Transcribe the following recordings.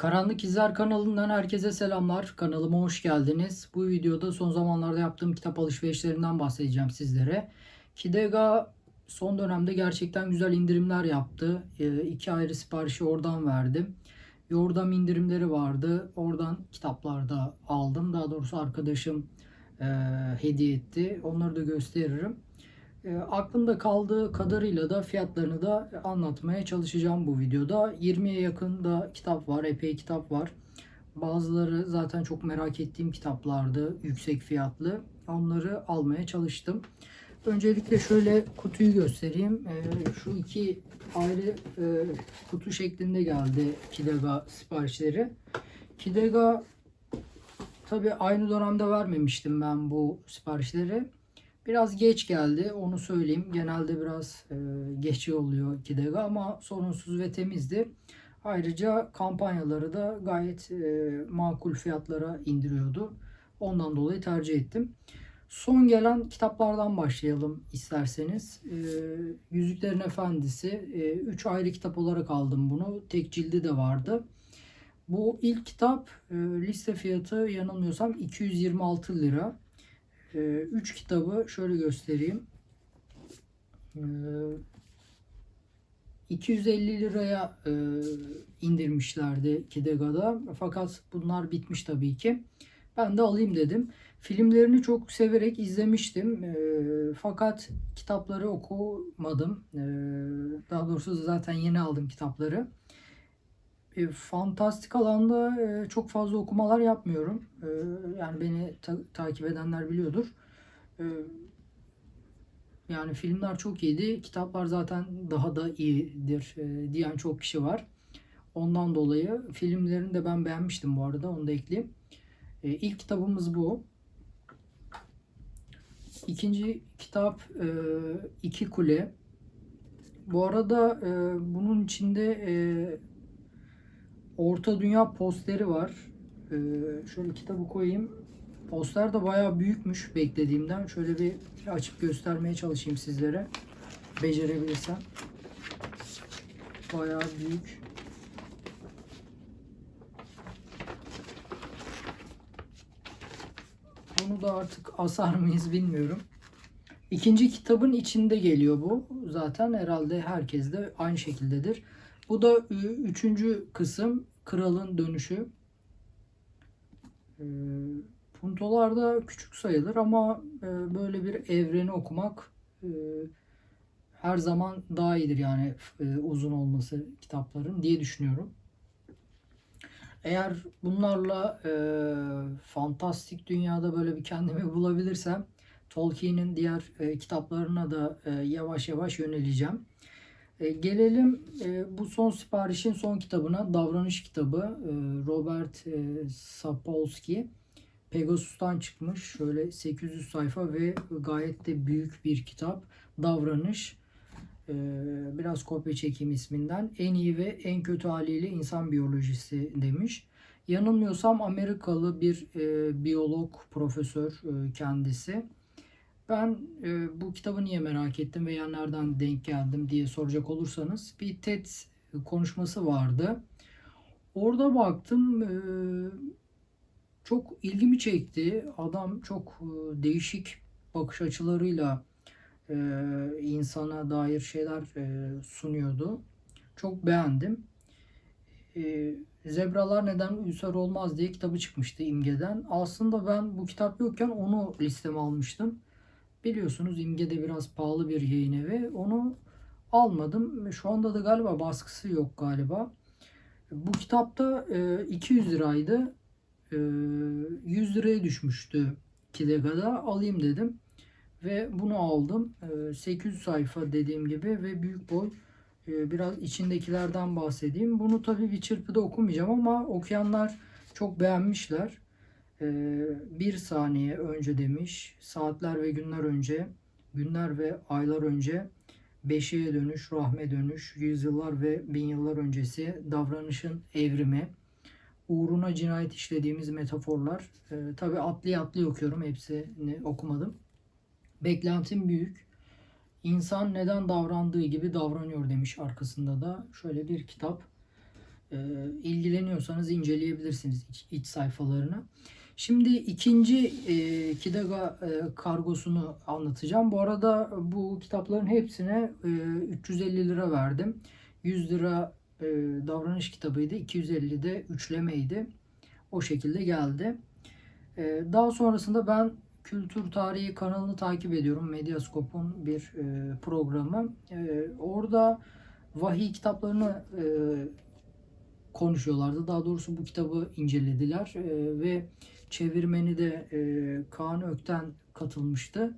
Karanlık İzler kanalından herkese selamlar. Kanalıma hoş geldiniz. Bu videoda son zamanlarda yaptığım kitap alışverişlerinden bahsedeceğim sizlere. Kidega son dönemde gerçekten güzel indirimler yaptı. Ee, iki ayrı siparişi oradan verdim. Yordam indirimleri vardı. Oradan kitaplar da aldım. Daha doğrusu arkadaşım e, hediye etti. Onları da gösteririm. E, aklımda kaldığı kadarıyla da fiyatlarını da anlatmaya çalışacağım bu videoda. 20'ye yakın da kitap var, epey kitap var. Bazıları zaten çok merak ettiğim kitaplardı, yüksek fiyatlı. Onları almaya çalıştım. Öncelikle şöyle kutuyu göstereyim. E, şu iki ayrı e, kutu şeklinde geldi Kidega siparişleri. Kidega tabi aynı dönemde vermemiştim ben bu siparişleri. Biraz geç geldi onu söyleyeyim. Genelde biraz e, geç oluyor Kidega ama sorunsuz ve temizdi. Ayrıca kampanyaları da gayet e, makul fiyatlara indiriyordu. Ondan dolayı tercih ettim. Son gelen kitaplardan başlayalım isterseniz. E, Yüzüklerin Efendisi. 3 ayrı kitap olarak aldım bunu. Tek cildi de vardı. Bu ilk kitap e, liste fiyatı yanılmıyorsam 226 lira. 3 kitabı şöyle göstereyim. E, 250 liraya e, indirmişlerdi Kidega'da. Fakat bunlar bitmiş tabii ki. Ben de alayım dedim. Filmlerini çok severek izlemiştim. E, fakat kitapları okumadım. E, daha doğrusu zaten yeni aldım kitapları. E, fantastik alanda e, çok fazla okumalar yapmıyorum. E, yani beni ta- takip edenler biliyordur. E, yani filmler çok iyiydi. Kitaplar zaten daha da iyidir e, diyen çok kişi var. Ondan dolayı filmlerini de ben beğenmiştim bu arada. Onu da ekleyeyim. E, ilk kitabımız bu. İkinci kitap e, İki Kule. Bu arada e, bunun içinde e, Orta Dünya posteri var. Ee, şöyle kitabı koyayım. Poster de bayağı büyükmüş beklediğimden. Şöyle bir açıp göstermeye çalışayım sizlere. Becerebilirsem. Bayağı büyük. Bunu da artık asar mıyız bilmiyorum. İkinci kitabın içinde geliyor bu. Zaten herhalde herkes de aynı şekildedir. Bu da üçüncü kısım Kralın Dönüşü. Ee, Puntolar da küçük sayılır ama e, böyle bir evreni okumak e, her zaman daha iyidir yani e, uzun olması kitapların diye düşünüyorum. Eğer bunlarla e, fantastik dünyada böyle bir kendimi bulabilirsem Tolkien'in diğer e, kitaplarına da e, yavaş yavaş yöneleceğim. E, gelelim e, bu son siparişin son kitabına. Davranış kitabı. E, Robert e, Sapolsky. Pegasus'tan çıkmış. Şöyle 800 sayfa ve gayet de büyük bir kitap. Davranış. E, biraz kopya çekeyim isminden. En iyi ve en kötü haliyle insan biyolojisi demiş. Yanılmıyorsam Amerikalı bir e, biyolog profesör e, kendisi. Ben e, bu kitabı niye merak ettim veya nereden denk geldim diye soracak olursanız bir TED konuşması vardı. Orada baktım e, çok ilgimi çekti. Adam çok e, değişik bakış açılarıyla e, insana dair şeyler e, sunuyordu. Çok beğendim. E, Zebralar neden Ünsar olmaz diye kitabı çıkmıştı İmge'den. Aslında ben bu kitap yokken onu listeme almıştım. Biliyorsunuz İmge'de biraz pahalı bir yayın evi. Onu almadım. Şu anda da galiba baskısı yok galiba. Bu kitapta e, 200 liraydı. E, 100 liraya düşmüştü Kidega'da. Alayım dedim. Ve bunu aldım. E, 800 sayfa dediğim gibi ve büyük boy. E, biraz içindekilerden bahsedeyim. Bunu tabii bir çırpıda okumayacağım ama okuyanlar çok beğenmişler. Ee, bir saniye önce demiş, saatler ve günler önce, günler ve aylar önce, beşiğe dönüş, rahme dönüş, yüzyıllar ve bin yıllar öncesi, davranışın evrimi, uğruna cinayet işlediğimiz metaforlar. Ee, Tabi atlı atlı okuyorum, hepsini okumadım. Beklentim büyük. İnsan neden davrandığı gibi davranıyor demiş arkasında da. Şöyle bir kitap. e, ilgileniyorsanız inceleyebilirsiniz iç, iç sayfalarını. Şimdi ikinci e, Kidaga e, kargosunu anlatacağım. Bu arada bu kitapların hepsine e, 350 lira verdim. 100 lira e, davranış kitabıydı. 250 de üçlemeydi. O şekilde geldi. E, daha sonrasında ben Kültür Tarihi kanalını takip ediyorum. Medyascope'un bir e, programı. E, orada vahiy kitaplarını e, konuşuyorlardı. Daha doğrusu bu kitabı incelediler e, ve çevirmeni de e, Kaan Ökten katılmıştı.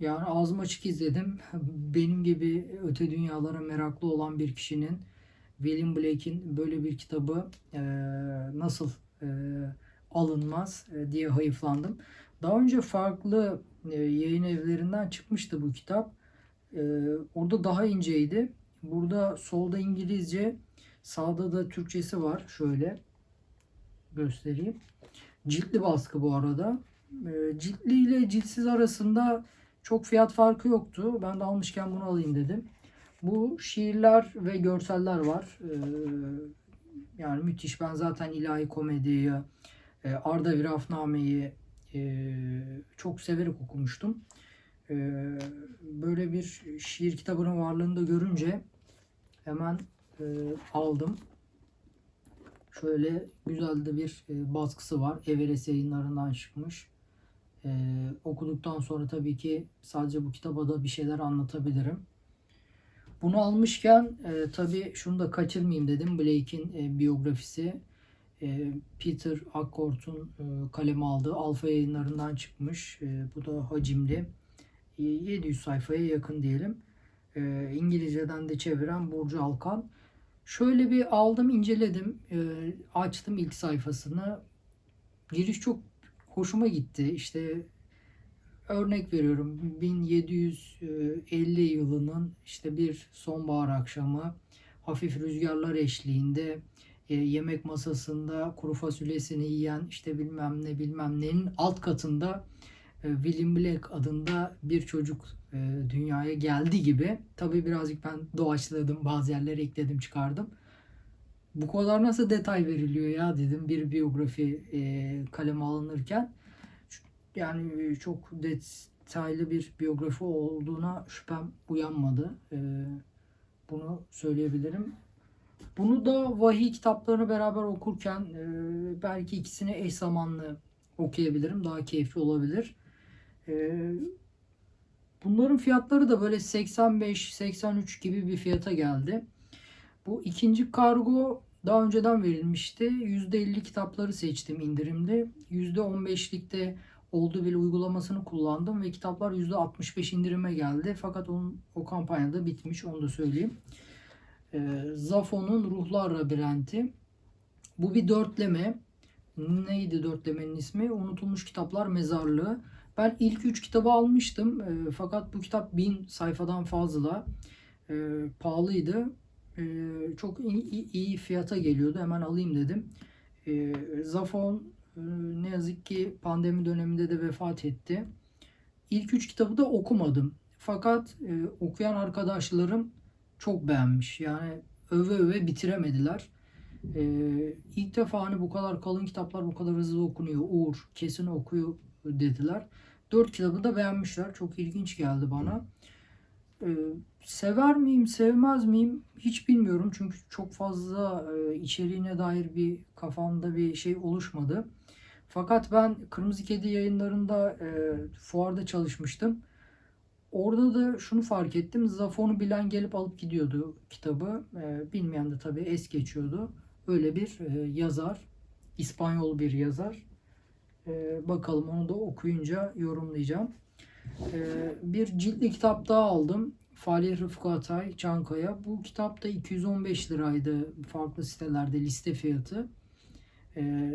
Yani ağzım açık izledim. Benim gibi öte dünyalara meraklı olan bir kişinin William Blake'in böyle bir kitabı e, nasıl e, alınmaz e, diye hayıflandım. Daha önce farklı e, yayın evlerinden çıkmıştı bu kitap. E, orada daha inceydi. Burada solda İngilizce, sağda da Türkçesi var. Şöyle göstereyim. Ciltli baskı bu arada. E, ciltli ile ciltsiz arasında çok fiyat farkı yoktu. Ben de almışken bunu alayım dedim. Bu şiirler ve görseller var. E, yani müthiş. Ben zaten ilahi komediyi, e, Arda Virafname'yi e, çok severek okumuştum. E, böyle bir şiir kitabının varlığını da görünce hemen e, aldım. Şöyle güzel de bir e, baskısı var. Everest yayınlarından çıkmış. E, okuduktan sonra tabii ki sadece bu kitaba da bir şeyler anlatabilirim. Bunu almışken e, tabii şunu da kaçırmayayım dedim. Blake'in e, biyografisi. E, Peter Ackort'un e, kaleme aldığı Alfa yayınlarından çıkmış. E, bu da hacimli. E, 700 sayfaya yakın diyelim. E, İngilizceden de çeviren Burcu Alkan. Şöyle bir aldım, inceledim. E, açtım ilk sayfasını. Giriş çok hoşuma gitti. İşte örnek veriyorum 1750 yılının işte bir sonbahar akşamı hafif rüzgarlar eşliğinde e, yemek masasında kuru fasulyesini yiyen işte bilmem ne bilmem nenin alt katında William Blake adında bir çocuk e, dünyaya geldi gibi. Tabii birazcık ben doğaçladım bazı yerlere ekledim çıkardım. Bu kadar nasıl detay veriliyor ya dedim bir biyografi e, kaleme alınırken. Yani e, çok detaylı bir biyografi olduğuna şüphem uyanmadı. E, bunu söyleyebilirim. Bunu da vahiy kitaplarını beraber okurken e, belki ikisini eş zamanlı okuyabilirim. Daha keyifli olabilir. E, bunların fiyatları da böyle 85-83 gibi bir fiyata geldi. Bu ikinci kargo daha önceden verilmişti. %50 kitapları seçtim indirimde. %15'likte oldu bile uygulamasını kullandım ve kitaplar %65 indirime geldi. Fakat onun o kampanyada bitmiş onu da söyleyeyim. E, Zafo'nun Ruhlar Labirenti. Bu bir dörtleme. Neydi dörtlemenin ismi? Unutulmuş Kitaplar Mezarlığı. Ben ilk üç kitabı almıştım. E, fakat bu kitap bin sayfadan fazla. E, pahalıydı. E, çok iyi, iyi fiyata geliyordu. Hemen alayım dedim. E, Zafon e, ne yazık ki pandemi döneminde de vefat etti. İlk üç kitabı da okumadım. Fakat e, okuyan arkadaşlarım çok beğenmiş. Yani öve öve bitiremediler. Ee, ilk defa hani bu kadar kalın kitaplar bu kadar hızlı okunuyor. Uğur kesin okuyor dediler. Dört kitabı da beğenmişler. Çok ilginç geldi bana. Ee, sever miyim, sevmez miyim hiç bilmiyorum. Çünkü çok fazla e, içeriğine dair bir kafamda bir şey oluşmadı. Fakat ben Kırmızı Kedi yayınlarında e, fuarda çalışmıştım. Orada da şunu fark ettim. Zafon'u bilen gelip alıp gidiyordu kitabı. E, bilmeyen de tabii es geçiyordu. Öyle bir e, yazar. İspanyol bir yazar. E, bakalım onu da okuyunca yorumlayacağım. E, bir ciltli kitap daha aldım. Fahri Rıfkı Atay, Çankaya. Bu kitap da 215 liraydı farklı sitelerde liste fiyatı. E,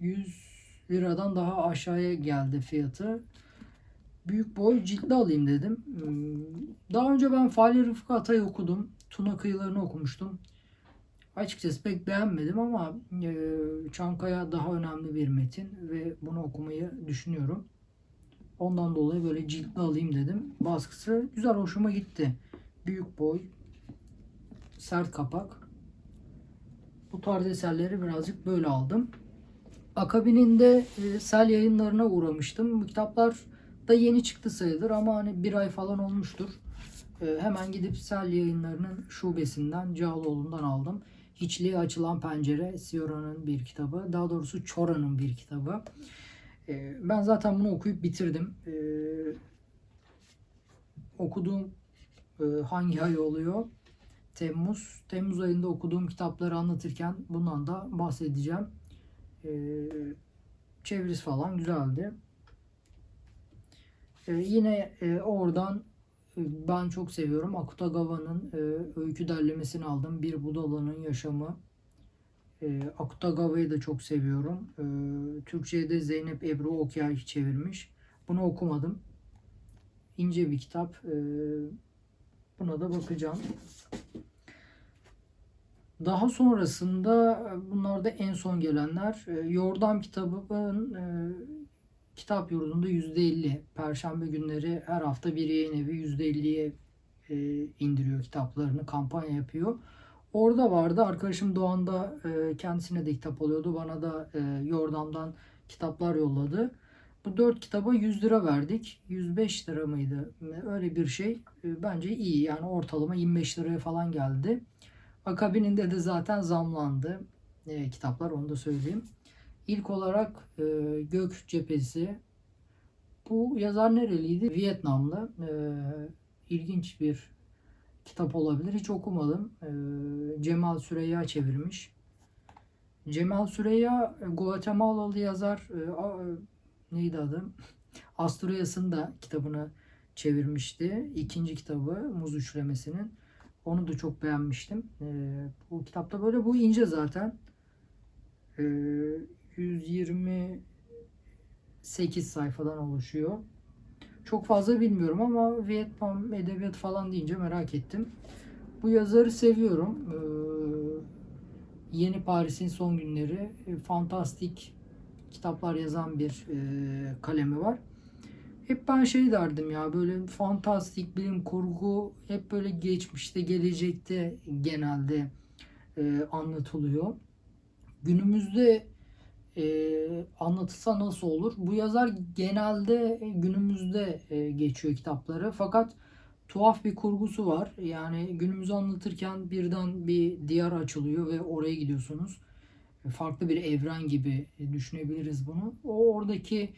100 liradan daha aşağıya geldi fiyatı büyük boy ciltli alayım dedim. Hmm, Daha önce ben Fahri Rıfkı Atay okudum. Tuna kıyılarını okumuştum. Açıkçası pek beğenmedim ama e, Çankaya daha önemli bir metin ve bunu okumayı düşünüyorum. Ondan dolayı böyle ciltli alayım dedim. Baskısı güzel hoşuma gitti. Büyük boy, sert kapak. Bu tarz eserleri birazcık böyle aldım. Akabininde e, sel yayınlarına uğramıştım. Bu kitaplar da yeni çıktı sayılır ama hani bir ay falan olmuştur. E, hemen gidip sel yayınlarının şubesinden Cağaloğlu'ndan aldım. Hiçliğe açılan pencere Siora'nın bir kitabı. Daha doğrusu Çora'nın bir kitabı. E, ben zaten bunu okuyup bitirdim. E, okuduğum e, hangi ay oluyor? Temmuz. Temmuz ayında okuduğum kitapları anlatırken bundan da bahsedeceğim. E, çevirisi falan güzeldi. Yine e, oradan ben çok seviyorum. Akutagawa'nın e, öykü derlemesini aldım. Bir Budala'nın Yaşamı. E, Akutagawa'yı da çok seviyorum. E, Türkçe'ye Zeynep Ebru Okyay çevirmiş. Bunu okumadım. İnce bir kitap. E, buna da bakacağım. Daha sonrasında e, bunlar da en son gelenler. E, Yordam kitabının e, kitap yurdunda %50. Perşembe günleri her hafta bir yayın evi %50'ye e, indiriyor kitaplarını, kampanya yapıyor. Orada vardı. Arkadaşım Doğan da e, kendisine de kitap oluyordu. Bana da e, Yordam'dan kitaplar yolladı. Bu dört kitaba 100 lira verdik. 105 lira mıydı? Öyle bir şey. E, bence iyi. Yani ortalama 25 liraya falan geldi. Akabininde de zaten zamlandı e, kitaplar onu da söyleyeyim. İlk olarak e, Gök Cephesi. Bu yazar nereliydi? Vietnamlı. E, ilginç bir kitap olabilir. Hiç okumadım. E, Cemal Süreyya çevirmiş. Cemal Süreyya e, Guatemalalı yazar. E, a, neydi adı? Asturias'ın da kitabını çevirmişti. İkinci kitabı Muz Üçlemesi'nin. Onu da çok beğenmiştim. E, bu kitapta böyle bu ince zaten. E, 128 sayfadan oluşuyor. Çok fazla bilmiyorum ama Vietnam edebiyat falan deyince merak ettim. Bu yazarı seviyorum. Ee, Yeni Paris'in son günleri e, fantastik kitaplar yazan bir e, kalemi var. Hep ben şey derdim ya böyle fantastik bilim kurgu hep böyle geçmişte gelecekte genelde e, anlatılıyor. Günümüzde e, anlatılsa nasıl olur? Bu yazar genelde günümüzde e, geçiyor kitapları. Fakat tuhaf bir kurgusu var. Yani günümüzü anlatırken birden bir diyar açılıyor ve oraya gidiyorsunuz. Farklı bir evren gibi düşünebiliriz bunu. O oradaki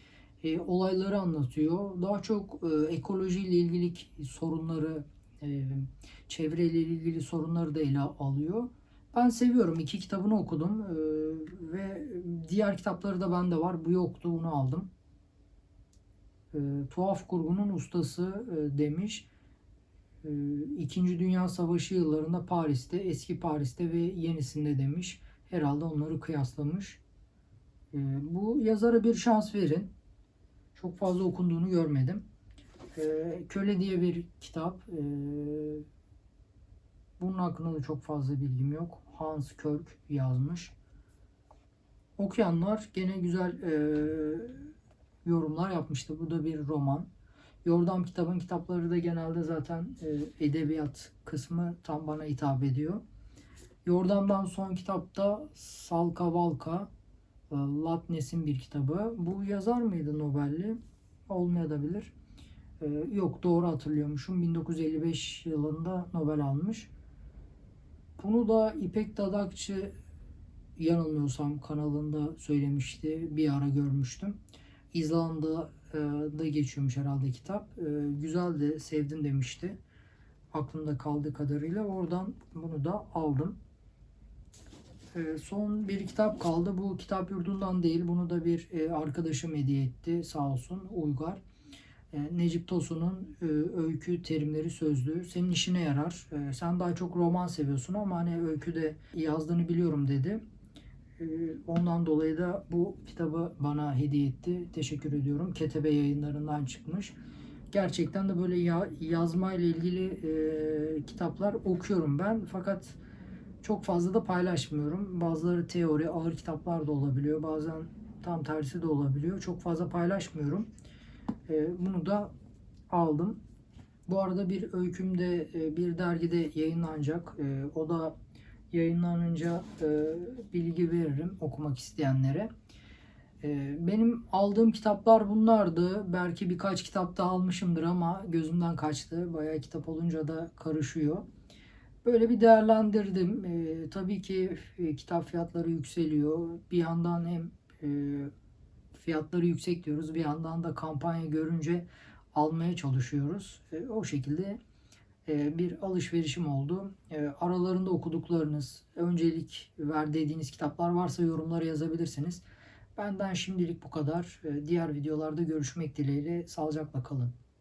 e, olayları anlatıyor. Daha çok e, ekolojiyle ilgili sorunları, e, çevreyle ilgili sorunları da ele alıyor. Ben seviyorum. İki kitabını okudum ee, ve diğer kitapları da bende var. Bu yoktu, bunu aldım. Ee, Tuhaf kurgunun ustası e, demiş. Ee, İkinci Dünya Savaşı yıllarında Paris'te, eski Paris'te ve yenisinde demiş. Herhalde onları kıyaslamış. Ee, bu yazara bir şans verin. Çok fazla okunduğunu görmedim. Ee, Köle diye bir kitap. Ee, bunun hakkında da çok fazla bilgim yok. Hans Körk yazmış. Okuyanlar gene güzel e, yorumlar yapmıştı. Bu da bir roman. Yordam kitabın kitapları da genelde zaten e, edebiyat kısmı tam bana hitap ediyor. Yordam'dan son kitapta Salka Valka e, Latnes'in bir kitabı. Bu yazar mıydı Nobel'li? Olmayabilir. E, yok doğru hatırlıyormuşum. 1955 yılında Nobel almış. Bunu da İpek Dadakçı yanılmıyorsam kanalında söylemişti. Bir ara görmüştüm. İzlanda'da geçiyormuş herhalde kitap. Ee, güzeldi, sevdim demişti. Aklımda kaldığı kadarıyla. Oradan bunu da aldım. Ee, son bir kitap kaldı. Bu kitap yurdundan değil. Bunu da bir e, arkadaşım hediye etti. Sağ olsun. Uygar. E, Necip Tosun'un e, öykü terimleri sözlüğü senin işine yarar. E, sen daha çok roman seviyorsun ama hani öyküde yazdığını biliyorum dedi. Ondan dolayı da bu kitabı bana hediye etti. Teşekkür ediyorum. Ketebe yayınlarından çıkmış. Gerçekten de böyle ya, yazma ile ilgili e, kitaplar okuyorum ben. Fakat çok fazla da paylaşmıyorum. Bazıları teori, ağır kitaplar da olabiliyor. Bazen tam tersi de olabiliyor. Çok fazla paylaşmıyorum. E, bunu da aldım. Bu arada bir öykümde e, bir dergide yayınlanacak. E, o da yayınlanınca bilgi veririm okumak isteyenlere. Benim aldığım kitaplar bunlardı. Belki birkaç kitap daha almışımdır ama gözümden kaçtı. Bayağı kitap olunca da karışıyor. Böyle bir değerlendirdim. Tabii ki kitap fiyatları yükseliyor. Bir yandan hem fiyatları yüksek diyoruz. Bir yandan da kampanya görünce almaya çalışıyoruz. E, o şekilde e, bir alışverişim oldu. E, aralarında okuduklarınız, öncelik ver dediğiniz kitaplar varsa yorumlara yazabilirsiniz. Benden şimdilik bu kadar. Diğer videolarda görüşmek dileğiyle. Sağlıcakla kalın.